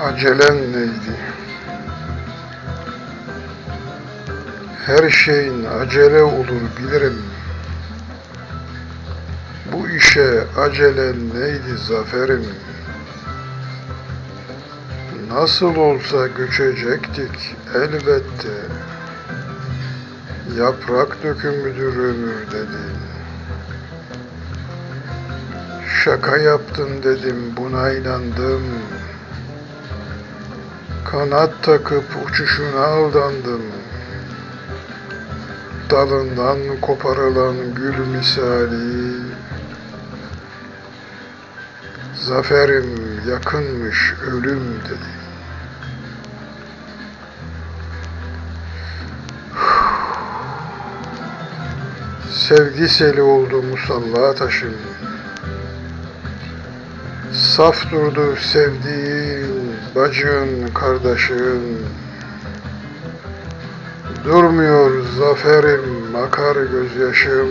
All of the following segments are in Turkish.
Acelen neydi? Her şeyin acele olur bilirim. Bu işe acelen neydi zaferim? Nasıl olsa göçecektik elbette. Yaprak dökümüdür ömür dedin. Şaka yaptın dedim buna inandım. Kanat takıp uçuşuna aldandım. Dalından koparılan gül misali. Zaferim yakınmış ölüm dedi. Sevgi seli oldu musalla taşım. Saf durdu sevdiğin, bacın, kardeşin. Durmuyor zaferim, akar gözyaşım.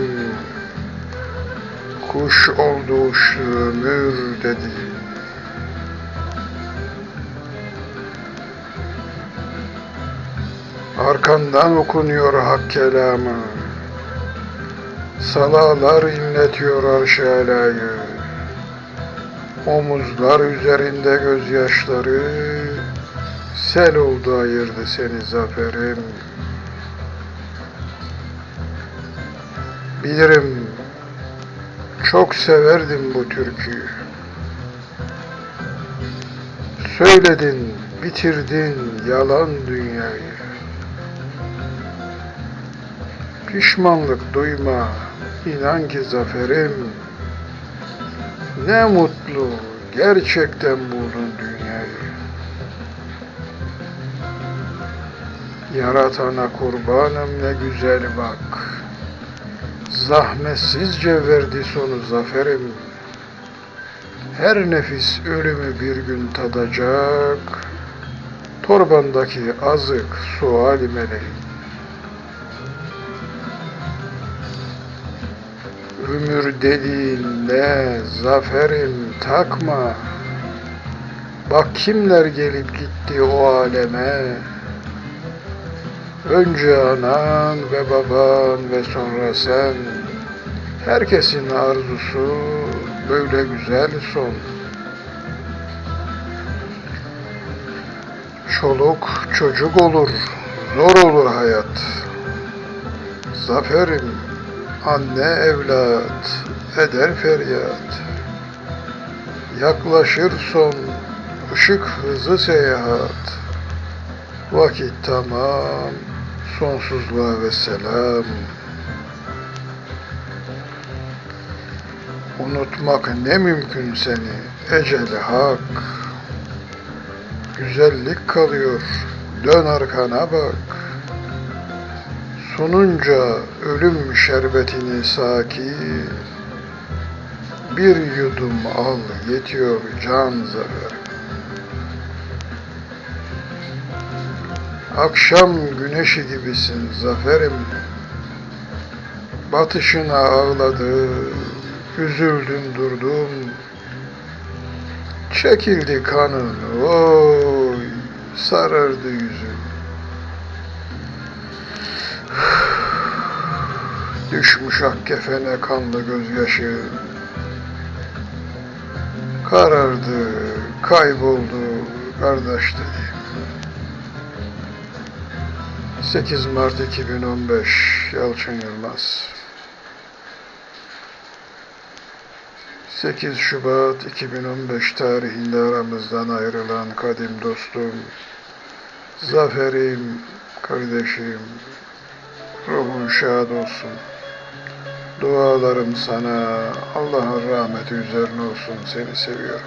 Kuş oldu uçtu ömür dedi. Arkandan okunuyor hak kelamı. Salalar inletiyor arş alayı. Omuzlar üzerinde gözyaşları. Sel oldu ayırdı seni zaferim. Bilirim çok severdim bu türküyü. Söyledin, bitirdin yalan dünyayı. Pişmanlık duyma, inan ki zaferim. Ne mutlu, gerçekten buldun dünyayı. Yaratana kurbanım ne güzel bak. Zahmetsizce verdi sonu zaferim. Her nefis ölümü bir gün tadacak. Torbandaki azık sual meleğim. Ömür ne zaferim takma. Bak kimler gelip gitti o aleme. Önce anan ve baban ve sonra sen. Herkesin arzusu böyle güzel son. Çoluk çocuk olur, zor olur hayat. Zaferim, anne evlat, eder feryat. Yaklaşır son, ışık hızı seyahat. Vakit tamam, sonsuzluğa ve selam. Unutmak ne mümkün seni, eceli hak. Güzellik kalıyor, dön arkana bak. Sununca ölüm şerbetini saki, bir yudum al yetiyor can zafer. Akşam güneşi gibisin zaferim. Batışına ağladı, üzüldüm durdum. Çekildi kanın, oy, sarardı yüzüm. Düşmüş ak kefene kanlı gözyaşı. Karardı, kayboldu kardeş dedi. 8 Mart 2015 Yalçın Yılmaz 8 Şubat 2015 tarihinde aramızdan ayrılan kadim dostum Zaferim, kardeşim ruhun şad olsun dualarım sana Allah'ın rahmeti üzerine olsun. Seni seviyorum